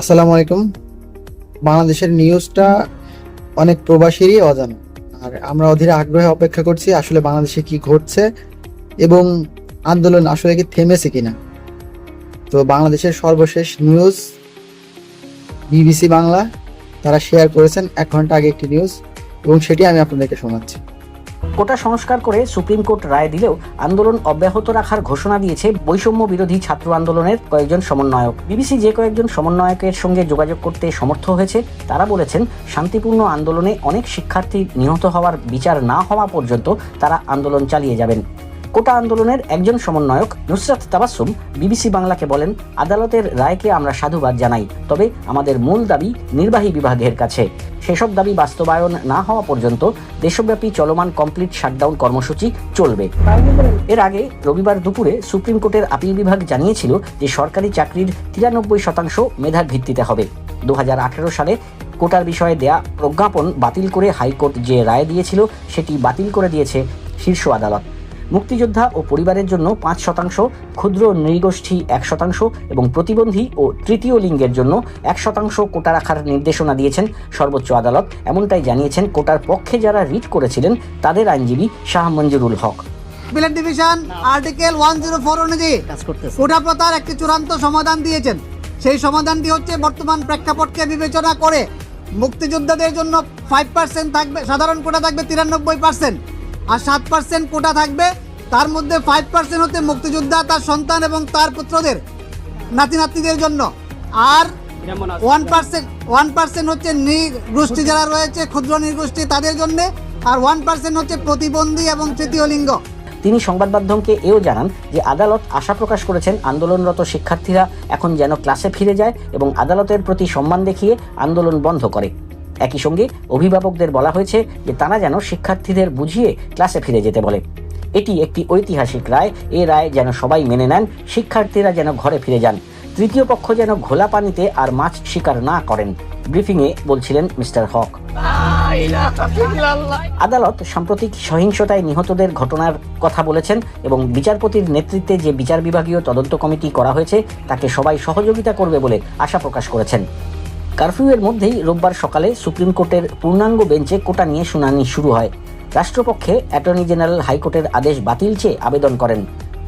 আসসালামু আলাইকুম। বাংলাদেশের নিউজটা অনেক প্রবাসীরই অজানা। আর আমরা অধীরে আগ্রহে অপেক্ষা করছি আসলে বাংলাদেশে কি ঘটছে এবং আন্দোলন আসলে কি থেমেছে কিনা। তো বাংলাদেশের সর্বশেষ নিউজ বিবিসি বাংলা, তারা শেয়ার করেছেন এক ঘণ্টা আগে একটি নিউজ এবং সেটি আমি আপনাদেরকে শোনাচ্ছি। কোটা সংস্কার করে সুপ্রিম কোর্ট রায় দিলেও আন্দোলন অব্যাহত রাখার ঘোষণা দিয়েছে বৈষম্য বিরোধী ছাত্র আন্দোলনের কয়েকজন সমন্বয়ক। বিবিসি যে কয়েকজন সমন্বয়কের সঙ্গে যোগাযোগ করতে সমর্থ হয়েছে, তারা বলেছেন, শান্তিপূর্ণ আন্দোলনে অনেক শিক্ষার্থী নিহত হওয়ার বিচার না হওয়া পর্যন্ত তারা আন্দোলন চালিয়ে যাবেন। কোটা আন্দোলনের একজন সমন্বয়ক নুসরাত তাবাসুম বিবিসি বাংলাকে বলেন, আদালতের রায়কে আমরা সাধুবাদ জানাই, তবে আমাদের মূল দাবি নির্বাহী বিভাগের কাছে। সেসব দাবি বাস্তবায়ন না হওয়া পর্যন্ত দেশব্যাপী চলমান কমপ্লিট শাটডাউন কর্মসূচি চলবে। এর আগে রবিবার দুপুরে সুপ্রিম কোর্টের আপিল বিভাগ জানিয়েছিল যে সরকারি চাকরির তিরানব্বই শতাংশ মেধার ভিত্তিতে হবে। দু হাজার আঠেরো সালে কোটার বিষয়ে দেয়া প্রজ্ঞাপন বাতিল করে হাইকোর্ট যে রায় দিয়েছিল, সেটি বাতিল করে দিয়েছে শীর্ষ আদালত। মুক্তিযোদ্ধা ও পরিবারের জন্য পাঁচ শতাংশ ক্ষুদ্র নৃগোষ্ঠী এক শতাংশ এবং প্রতিবন্ধী ও তৃতীয় লিঙ্গের জন্য এক শতাংশ কোটা রাখার নির্দেশনা দিয়েছেন সর্বোচ্চ আদালত। এমনটাই জানিয়েছেন কোটার পক্ষে যারা রিট করেছিলেন তাদের আইনজীবী Shah Manjurul Haque. বিলেট division article one zero four অনুযায়ী কোটা প্রথার একটি চূড়ান্ত সমাধান দিয়েছেন। সেই সমাধানটি হচ্ছে বর্তমান প্রেক্ষাপটকে বিবেচনা করে মুক্তিযোদ্ধাদের জন্য ফাইভ পার্সেন্ট থাকবে সাধারণ কোটা থাকবে তিরানব্বই পার্সেন্ট আর সাত পার্সেন্ট কোটা থাকবে তার মধ্যে ফাইভ পার্সেন্ট হচ্ছে মুক্তিযোদ্ধা তার সন্তান এবং তার পুত্রদের নাতি নাতনিদের জন্য। আর ওয়ান পার্সেন্ট ওয়ান পার্সেন্ট হচ্ছে নৃগোষ্ঠী যারা রয়েছে ক্ষুদ্র নৃগোষ্ঠী তাদের জন্য। আর ওয়ান পার্সেন্ট হচ্ছে প্রতিবন্ধী এবং তৃতীয় লিঙ্গ। তিনি সংবাদ মাধ্যমকে এও জানান যে আদালত আশা প্রকাশ করেছেন আন্দোলনরত শিক্ষার্থীরা এখন যেন ক্লাসে ফিরে যায় এবং আদালতের প্রতি সম্মান দেখিয়ে আন্দোলন বন্ধ করে। একই সঙ্গে অভিভাবকদের বলা হয়েছে যে তারা যেন শিক্ষার্থীদের বুঝিয়ে ক্লাসে ফিরে যেতে বলে। এটি একটি ঐতিহাসিক রায়। এ রায় যেন সবাই মেনে নেন, শিক্ষার্থীরা যেন ঘরে ফিরে যান। তৃতীয় পক্ষ যেন ঘোলা পানিতে আর মাছ শিকার না করেন। ব্রিফিংয়ে বলছিলেন মিস্টার হক। আদালত সাম্প্রতিক সহিংসতায় নিহতদের ঘটনার কথা বলেছেন এবং বিচারপতির নেতৃত্বে যে বিচার বিভাগীয় তদন্ত কমিটি করা হয়েছে, তাকে সবাই সহযোগিতা করবে বলে আশা প্রকাশ করেছেন। কারফিউয়ের মধ্যেই রোববার সকালে সুপ্রিম কোর্টের পূর্ণাঙ্গ বেঞ্চে কোটা নিয়ে শুনানি শুরু হয়। রাষ্ট্রপক্ষে অ্যাটর্নি জেনারেল হাইকোর্টের আদেশ বাতিল চেয়ে আবেদন করেন।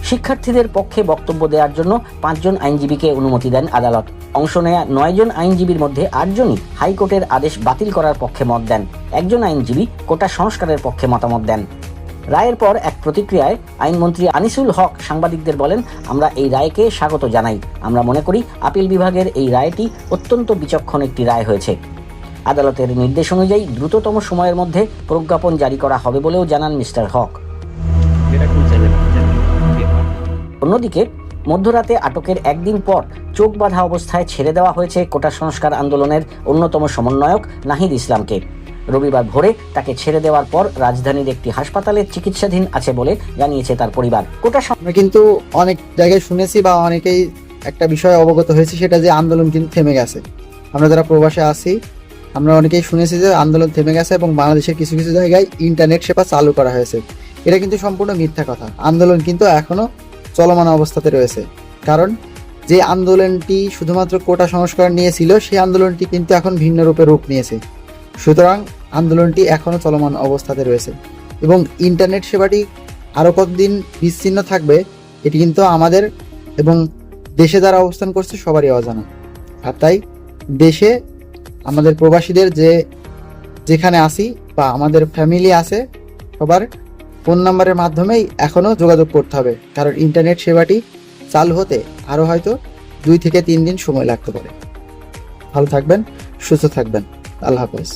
শিক্ষার্থীদের পক্ষে বক্তব্য দেওয়ার জন্য পাঁচজন আইনজীবীকে অনুমতি দেন আদালত। অংশ নেয়া নয়জন আইনজীবীর মধ্যে আটজনই হাইকোর্টের আদেশ বাতিল করার পক্ষে মত দেন। একজন আইনজীবী কোটা সংস্কারের পক্ষে মতামত দেন। রায়ের পর এক প্রতিক্রিয়ায় আইনমন্ত্রী আনিসুল হক সাংবাদিকদের বলেন, আমরা এই রায়কে স্বাগত জানাই। আমরা মনে করি আপিল বিভাগের এই রায়টি অত্যন্ত বিচক্ষণ একটি রায় হয়েছে। আদালতের নির্দেশ অনুযায়ী দ্রুততম সময়ের মধ্যে প্রজ্ঞাপন জারি করা হবে বলেও জানান মিস্টার হক। অন্যদিকে, মধ্যরাতে আটকের একদিন পর চোখ বাঁধা অবস্থায় ছেড়ে দেওয়া হয়েছে কোটা সংস্কার আন্দোলনের অন্যতম সমন্বয়ক নাহিদ ইসলামকে। রবিবার ভোরে তাকে ছেড়ে দেওয়ার পর রাজধানীর একটি হাসপাতালে চিকিৎসাধীন আছে বলে জানিয়েছে তার পরিবার। কোটা সং- আমরা কিন্তু অনেক জায়গায় শুনেছি বা অনেকেই একটা বিষয়ে অবগত হয়েছে, সেটা যে আন্দোলন কিন্তু থেমে গেছে। আমরা যারা প্রবাসে আছি, আমরা অনেকেই শুনেছি যে আন্দোলন থেমে গেছে এবং বাংলাদেশের কিছু কিছু জায়গায় ইন্টারনেট সেবা চালু করা হয়েছে। এটা কিন্তু সম্পূর্ণ মিথ্যা কথা। আন্দোলন কিন্তু এখনও চলমান অবস্থাতে রয়েছে। কারণ যে আন্দোলনটি শুধুমাত্র কোটা সংস্কার নিয়েছিল, সেই আন্দোলনটি কিন্তু এখন ভিন্ন রূপে রূপ নিয়েছে। সুতরাং আন্দোলনটি এখনও চলমান অবস্থাতে রয়েছে। এবং ইন্টারনেট সেবাটি আরও কতদিন বিচ্ছিন্ন থাকবে, এটি কিন্তু আমাদের এবং দেশে যারা অবস্থান করছে সবারই অজানা। আর তাই দেশে আমাদের প্রবাসীদের যে, যেখানে আসি বা আমাদের ফ্যামিলি আছে, সবার ফোন নাম্বারের মাধ্যমেই এখনও যোগাযোগ করতে হবে। কারণ ইন্টারনেট সেবাটি চালু হতে আরও হয়তো দুই থেকে তিন দিন সময় লাগতে পারে। ভালো থাকবেন, সুস্থ থাকবেন। আল্লাহ হাফেজ।